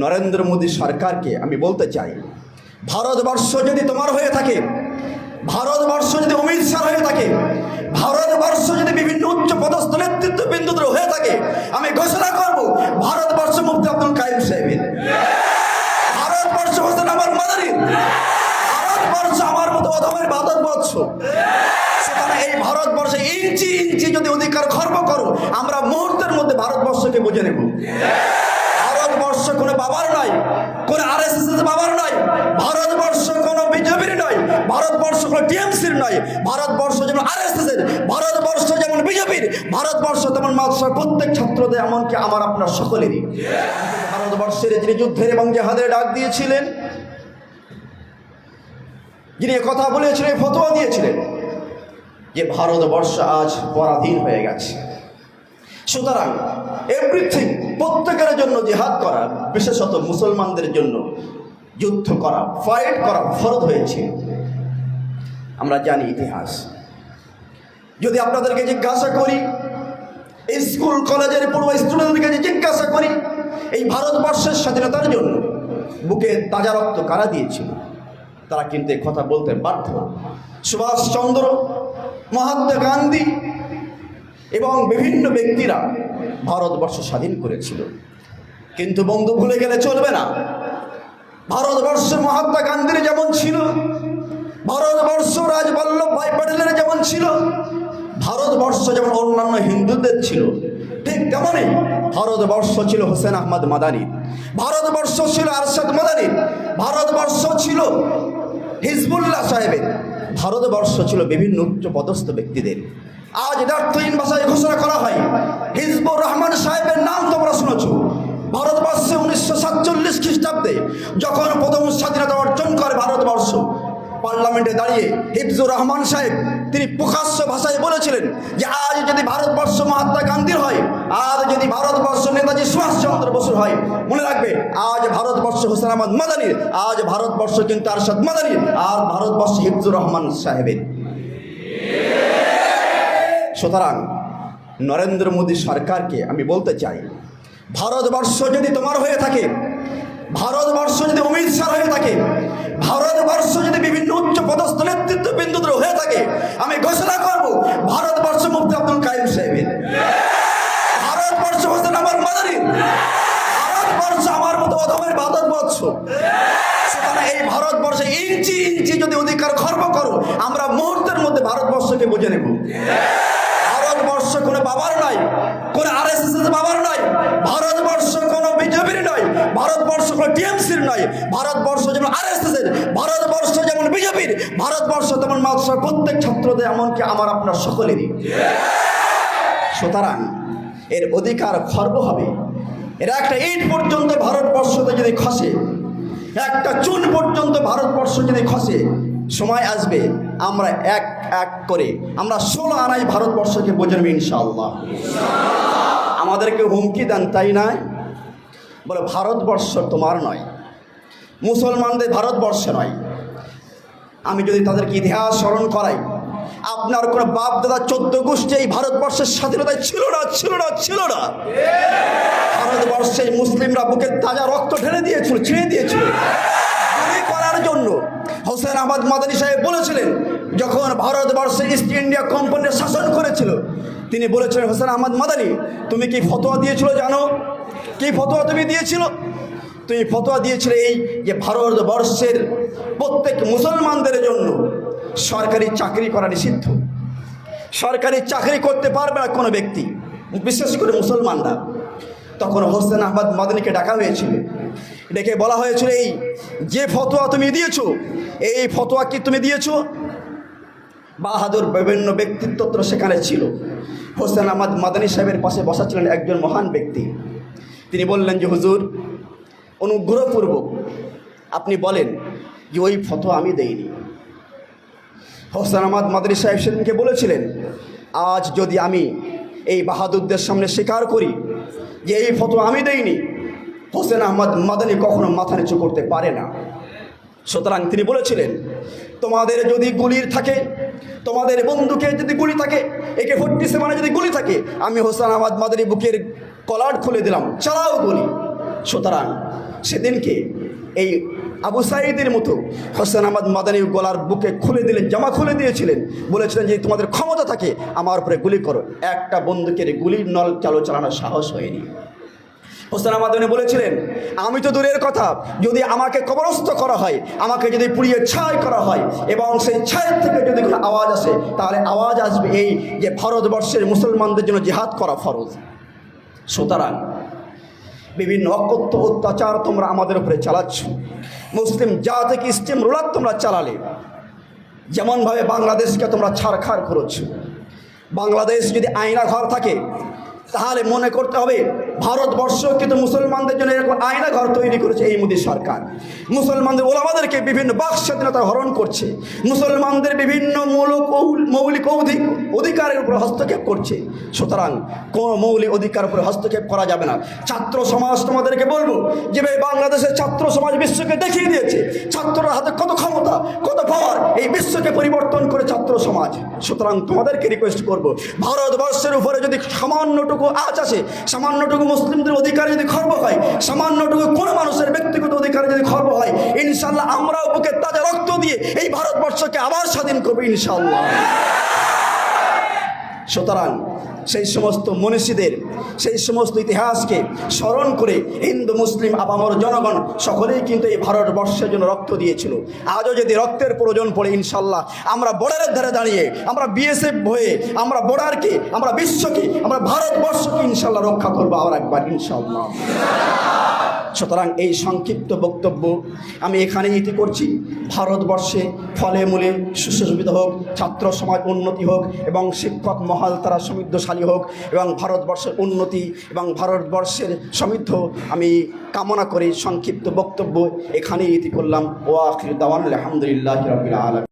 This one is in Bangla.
নরেন্দ্র মোদী সরকারকে আমি বলতে চাই, ভারতবর্ষ যদি তোমার হয়ে থাকে, ভারতবর্ষ যদি অমিত শাহ হয়ে থাকে, ভারতবর্ষ যদি বিভিন্ন উচ্চ পদস্থ নেতৃত্ব নেতৃত্ববৃন্দদের হয়ে থাকে, আমি ঘোষণা করব, ভারতবর্ষ মুক্তি আব্দুল কাইম সাহেবের। ভারতবর্ষ হোসেন আমার মাদারি ভারতবর্ষ আমার মতো অধমের ভারতবর্ষ। সুতরাং এই ভারতবর্ষে ইঞ্চি ইঞ্চি যদি অধিকার খর্ব করো, আমরা মুহূর্তের মধ্যে ভারতবর্ষকে বুঝে নেব। ভারতবর্ষ টিএমসির নয়, ভারতবর্ষ যেমন আর এস এর ভারতবর্ষ যেমন বিজেপির, ভারতবর্ষ তেমন মাদ্রাসার প্রত্যেক ছাত্রদের, এমনকি আমার আপনার সকলেরই। ভারতবর্ষের যিনি যুদ্ধের এবং জেহাদের ডাক দিয়েছিলেন, যিনি কথা বলেছিলেন, ফতোয়া দিয়েছিলেন, যে ভারতবর্ষ আজ পরাধীন হয়ে গেছে। সুতরাং এভরিথিং প্রত্যেকের জন্য জেহাদ করা, বিশেষত মুসলমানদের জন্য যুদ্ধ করা ফাইট করা, ফরজ হয়েছে। আমরা জানি ইতিহাস। যদি আপনাদেরকে জিজ্ঞাসা করি, স্কুল, কলেজের পূর্ব স্টুডেন্টদেরকে যদি জিজ্ঞাসা করি, এই ভারতবর্ষের স্বাধীনতার জন্য বুকে তাজা রক্ত কারা দিয়েছিল, তারা কিন্তু কথা বলতে বাধ্য। সুভাষচন্দ্র, মহাত্মা গান্ধী এবং বিভিন্ন ব্যক্তিরা ভারতবর্ষ স্বাধীন করেছিল। কিন্তু বন্ধু, ভুলে গেলে চলবে না। ভারতবর্ষ মহাত্মা গান্ধীর ভারতবর্ষ যেমন অন্যান্য হিন্দুদের ছিল, ঠিক তেমনই ভারতবর্ষ ছিল হোসেন আহমদ মাদানি। ভারতবর্ষ ছিল আরশাদ মাদানি, ভারতবর্ষ ছিল হিজবুল্লাহ সাহেবের। ভারতবর্ষ ছিল বিভিন্ন উচ্চ পদস্থ ব্যক্তিদের। আজ ডাক্তারিন ভাষায় ঘোষণা করা হয়, হিজবুর রহমান সাহেবের নাম তোমরা শুনেছ। ভারতবর্ষে উনিশশো সাতচল্লিশ খ্রিস্টাব্দে যখন প্রথম স্বাধীনতা অর্জন করে ভারতবর্ষ, পার্লামেন্টে দাঁড়িয়ে হিফজুর রহমান সাহেব তিনি প্রকাশ্য ভাষায় বলেছিলেন যে আজ যদি ভারতবর্ষ মহাত্মা গান্ধীর হয়, আজ যদি ভারতবর্ষ নেতাজি সুভাষচন্দ্র বসুর হয়, মনে রাখবে, আজ ভারতবর্ষ হোসেন আহমদ মাদানির, আজ ভারতবর্ষ কিন্তু আরশাদ মাদানির, আর ভারতবর্ষ হিফজুর রহমান সাহেবের। সুতরাং নরেন্দ্র মোদী সরকারকে আমি বলতে চাই, ভারতবর্ষ যদি তোমার হয়ে থাকে, ভারতবর্ষ যদি অমিত শাহ হয়ে থাকে ভারতবর্ষ যদি বিভিন্ন উচ্চ পদস্থ নেতৃত্ববৃন্দদের হয়ে থাকে, আমি ঘোষণা করব, ভারতবর্ষ মুক্তি আব্দুল কাইম সাহেবের। ভারতবর্ষ হোসেন আমার মাদারি ভারতবর্ষ আমার মতো অধমের ভারতবর্ষ। সুতরাং এই ভারতবর্ষে ইঞ্চি ইঞ্চি যদি অধিকার খর্ব করো, আমরা মুহূর্তের মধ্যে ভারতবর্ষকে বুঝে নেব। ভারতবর্ষ কোনো বাবার নয়, কোনো আর এস এস বাবার ভারতবর্ষ কোনো টিএমসির নয়। ভারতবর্ষ যেমন আর এস এর ভারতবর্ষ যেমন বিজেপির, ভারতবর্ষ তেমন মাদ্রাসার প্রত্যেক ছাত্রদের, এমনকি আমার আপনার সকলেরই। সুতরাং এর অধিকার খর্ব হবে। এরা একটা ইট পর্যন্ত ভারতবর্ষতে যদি খসে, একটা চুন পর্যন্ত ভারতবর্ষ যদি খসে, সময় আসবে, আমরা এক এক করে, আমরা ষোলো আনাই ভারতবর্ষকে বোঝে নেবে ইনশাআল্লাহ। আমাদেরকে হুমকি দেন, তাই নয়? বলে, ভারতবর্ষ তোমার নয়। মুসলমানদের ভারতবর্ষ নয়। আমি যদি তাদেরকে ইতিহাস স্মরণ করাই, আপনার কোনো বাপ দাদা চোদ্দ গোষ্ঠী এই ভারতবর্ষের স্বাধীনতায় ছিল না ছিল না ছিল না। ভারতবর্ষে মুসলিমরা বুকে তাজা রক্ত ঢেলে দিয়েছিল, ছিঁড়ে দিয়েছিল। করার জন্য হোসেন আহমদ মাদানী সাহেব বলেছিলেন, যখন ভারতবর্ষে ইস্ট ইন্ডিয়া কোম্পানির শাসন করেছিল, তিনি বলেছিলেন, হোসেন আহমদ মাদানী, তুমি কি ফতোয়া দিয়েছিল জানো? কি ফতোয়া তুমি দিয়েছিল? তুমি ফতোয়া দিয়েছিলে এই যে ভারতবর্ষের প্রত্যেক মুসলমানদের জন্য সরকারি চাকরি করা নিষিদ্ধ। সরকারি চাকরি করতে পারবে না কোনো ব্যক্তি, বিশেষ করে মুসলমানরা। তখন হোসেন আহমদ মাদানীকে ডাকা হয়েছিল। ডেকে বলা হয়েছিল এই, যে ফতোয়া তুমি দিয়েছ, এই ফতোয়া কি তুমি দিয়েছ? বাহাদুর বিভিন্ন ব্যক্তিত্ব সেখানে ছিল। হোসেন আহমদ মাদানী সাহেবের পাশে বসা ছিলেন একজন মহান ব্যক্তি। বললেন যে, হুজুর, অনুগ্রহপূর্বক আপনি বলেন যে, ওই ফতোয়া আমি দেইনি। হোসেন আহমদ মাদানী সাহেব সেদিনকে বলেছিলেন, আজ যদি আমি এই বাহাদুরদের সামনে স্বীকার করি যে, এই ফতোয়া আমি দেইনি, হোসেন আহমদ মাদানী কখনো মাথা নিচু করতে পারে না। সুতরাং তিনি বলেছিলেন, তোমাদের যদি গুলির থাকে তোমাদের বন্ধুকে যদি গুলি থাকে, একে ফোর্টি সেভেনে যদি গুলি থাকে, আমি হোসেন আহমদ মাদানী বুকের কলার খুলে দিলাম। চালাও গুলি। সুতরাং সেদিনকে এই আবু সাইদের মতো হোসেন আহমদ মাদানী গলার বুকে খুলে দিলেন, জামা খুলে দিয়েছিলেন। বলেছিলেন যে তোমাদের ক্ষমতা থাকে, আমার উপরে গুলি করো। একটা বন্দুকের গুলির নল চালু চালানোর সাহস হয়নি। হোসেন আমাদনে বলেছিলেন, আমি তো দূরের কথা, যদি আমাকে কবরস্থ করা হয়, আমাকে যদি পুড়িয়ে ছাই করা হয়, এবং সেই ছায়ের থেকে যদি কোনো আওয়াজ আসে, তাহলে আওয়াজ আসবে এই যে ভারতবর্ষের মুসলমানদের জন্য জেহাদ করা ফরজ। সুতরাং বিভিন্ন অকথ্য অত্যাচার তোমরা আমাদের উপরে চালাচ্ছ। মুসলিম জাতিকে স্টিম রোলার তোমরা চালালে? যেমনভাবে বাংলাদেশকে তোমরা ছাড়খাড় করেছ। বাংলাদেশ যদি আয়না ঘর থাকে তাহলে মনে করতে হবে ভারতবর্ষ কিন্তু মুসলমানদের জন্য এরকম আয়না ঘর তৈরি করেছে এই মোদী সরকার। মুসলমানদের ওলামাদেরকে বিভিন্ন বাক স্বাধীনতা হরণ করছে। মুসলমানদের বিভিন্ন মৌলিক মৌলিক অধিক অধিকারের উপর হস্তক্ষেপ করছে। সুতরাং কোনো মৌলিক অধিকার উপরে হস্তক্ষেপ করা যাবে না। ছাত্র সমাজ তোমাদেরকে বলব যে ভাই বাংলাদেশের ছাত্র সমাজ বিশ্বকে দেখিয়ে দিয়েছে। ছাত্ররা হাতে কত ক্ষমতা, কত পাওয়ার এই বিশ্বকে পরিবর্তন করে ছাত্র সমাজ। সুতরাং তোমাদেরকে রিকোয়েস্ট করব, ভারতবর্ষের উপরে যদি সামান্যটুকু আজ আসে সামান্যটুকু মুসলিমদের অধিকার যদি খর্ব হয়, সামান্যটুকু কোনো মানুষের ব্যক্তিগত অধিকার যদি খর্ব হয় ইনশাল্লাহ আমরাও বুকে তাজা রক্ত দিয়ে এই ভারতবর্ষকে আবার স্বাধীন করব ইনশাল্লাহ সুতরাং সেই সমস্ত মনীষীদের, সেই সমস্ত ইতিহাসকে স্মরণ করে হিন্দু, মুসলিম আবামর জনগণ সকলেই কিন্তু এই ভারতবর্ষের জন্য রক্ত দিয়েছিল। আজও যদি রক্তের প্রয়োজন পড়ে, ইনশাল্লাহ, আমরা বর্ডারের ধারে দাঁড়িয়ে, আমরা বিএসএফ হয়ে, আমরা বর্ডারকে আমরা বিশ্বকে, আমরা ভারতবর্ষকে ইনশাল্লাহ রক্ষা করব। আবার একবার, ইনশাল্লাহ। সুতরাং এই সংক্ষিপ্ত বক্তব্য আমি এখানে ইতি করছি। ভারতবর্ষে ফলে মূলে সুশোভিত হোক, ছাত্র সমাজ উন্নতি হোক এবং শিক্ষক মহল তারা সমৃদ্ধশালী হোক এবং ভারতবর্ষের উন্নতি এবং ভারতবর্ষের সমৃদ্ধ আমি কামনা করে সংক্ষিপ্ত বক্তব্য এখানেই ইতি করলাম। ও আখির দাওয়ান আলহামদুলিল্লাহ রবিল আলম